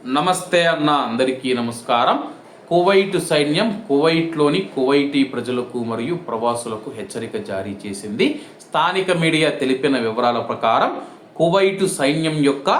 నమస్తే అన్న అందరికీ నమస్కారం. కువైట్ సైన్యం కువైట్లోని కువైటీ ప్రజలకు మరియు ప్రవాసులకు హెచ్చరిక జారీ చేసింది. స్థానిక మీడియా తెలిపిన వివరాల ప్రకారం కువైటు సైన్యం యొక్క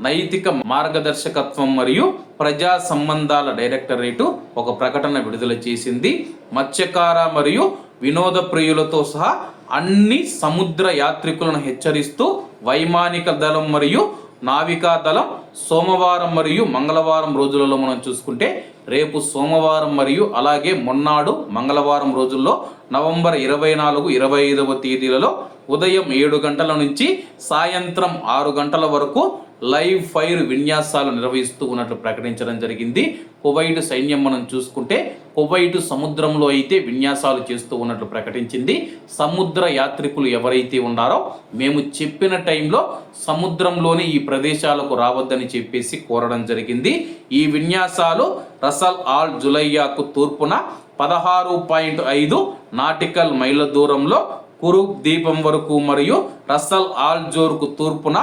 నైతిక మార్గదర్శకత్వం మరియు ప్రజా సంబంధాల డైరెక్టరేటు ఒక ప్రకటన విడుదల చేసింది. మత్స్యకార మరియు వినోద ప్రియులతో సహా అన్ని సముద్ర యాత్రికులను హెచ్చరిస్తూ వైమానిక దళం మరియు నావికా దళం సోమవారం మరియు మంగళవారం రోజులలో మనం చూసుకుంటే రేపు సోమవారం మరియు అలాగే మొన్నాడు మంగళవారం రోజుల్లో నవంబర్ ఇరవై నాలుగు ఇరవై ఐదవ తేదీలలో ఉదయం ఏడు గంటల నుంచి సాయంత్రం ఆరు గంటల వరకు లైవ్ ఫైర్ విన్యాసాలు నిర్వహిస్తూ ఉన్నట్లు ప్రకటించడం జరిగింది. కువైట్ సైన్యం మనం చూసుకుంటే కువైట్ సముద్రంలో అయితే విన్యాసాలు చేస్తూ ఉన్నట్లు ప్రకటించింది. సముద్ర యాత్రికులు ఎవరైతే ఉన్నారో మేము చెప్పిన టైంలో సముద్రంలోని ఈ ప్రదేశాలకు రావద్దని చెప్పేసి కోరడం జరిగింది. ఈ విన్యాసాలు రసల్ ఆల్ జులయ్యాకు తూర్పున పదహారు పాయింట్ ఐదు నాటికల్ మైళ్ళ దూరంలో కురుక్ దీపం వరకు మరియు రసల్ ఆల్ జోర్కు తూర్పున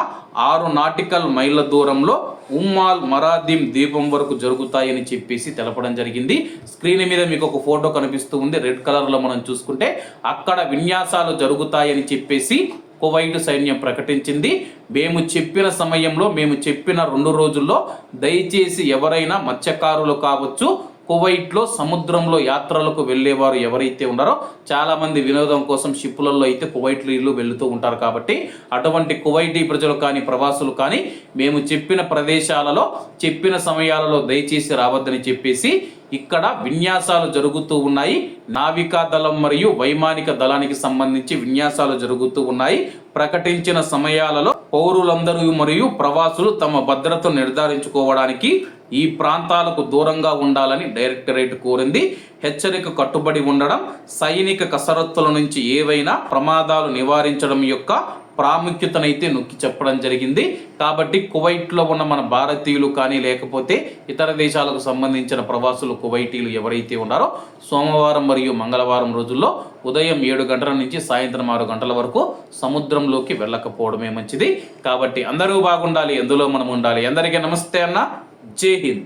ఆరు నాటికల్ మైళ్ళ దూరంలో ఉమ్మాల్ మరాదీం దీపం వరకు జరుగుతాయని చెప్పేసి తెలపడం జరిగింది. స్క్రీన్ మీద మీకు ఒక ఫోటో కనిపిస్తూ ఉంది. రెడ్ కలర్లో మనం చూసుకుంటే అక్కడ విన్యాసాలు జరుగుతాయని చెప్పేసి కువైట్ సైన్యం ప్రకటించింది. మేము చెప్పిన సమయంలో మేము చెప్పిన రెండు రోజుల్లో దయచేసి ఎవరైనా మత్స్యకారులు కావచ్చు కువైట్లో సముద్రంలో యాత్రలకు వెళ్ళేవారు ఎవరైతే ఉన్నారో చాలామంది వినోదం కోసం షిప్పులలో అయితే కువైట్ ఇల్లు వెళుతూ ఉంటారు కాబట్టి అటువంటి కువైటీ ప్రజలు కానీ ప్రవాసులు కానీ మేము చెప్పిన ప్రదేశాలలో చెప్పిన సమయాలలో దయచేసి రావద్దని చెప్పేసి ఇక్కడ విన్యాసాలు జరుగుతూ ఉన్నాయి. నావికా దళం మరియు వైమానిక దళానికి సంబంధించి విన్యాసాలు జరుగుతూ ఉన్నాయి. ప్రకటించిన సమయాలలో పౌరులందరూ మరియు ప్రవాసులు తమ భద్రతను నిర్ధారించుకోవడానికి ఈ ప్రాంతాలకు దూరంగా ఉండాలని డైరెక్టరేట్ కోరింది. హెచ్చరిక కట్టుబడి ఉండడం సైనిక కసరత్తుల నుంచి ఏవైనా ప్రమాదాలు నివారించడం యొక్క ప్రాముఖ్యతనైతే నొక్కి చెప్పడం జరిగింది. కాబట్టి కువైట్లో ఉన్న మన భారతీయులు కానీ లేకపోతే ఇతర దేశాలకు సంబంధించిన ప్రవాసులు కువైటీలు ఎవరైతే ఉన్నారో సోమవారం మరియు మంగళవారం రోజుల్లో ఉదయం ఏడు గంటల నుంచి సాయంత్రం ఆరు గంటల వరకు సముద్రంలోకి వెళ్ళకపోవడమే మంచిది. కాబట్టి అందరూ బాగుండాలి ఎందులో మనం ఉండాలి? అందరికీ నమస్తే అన్న. జై హింద్.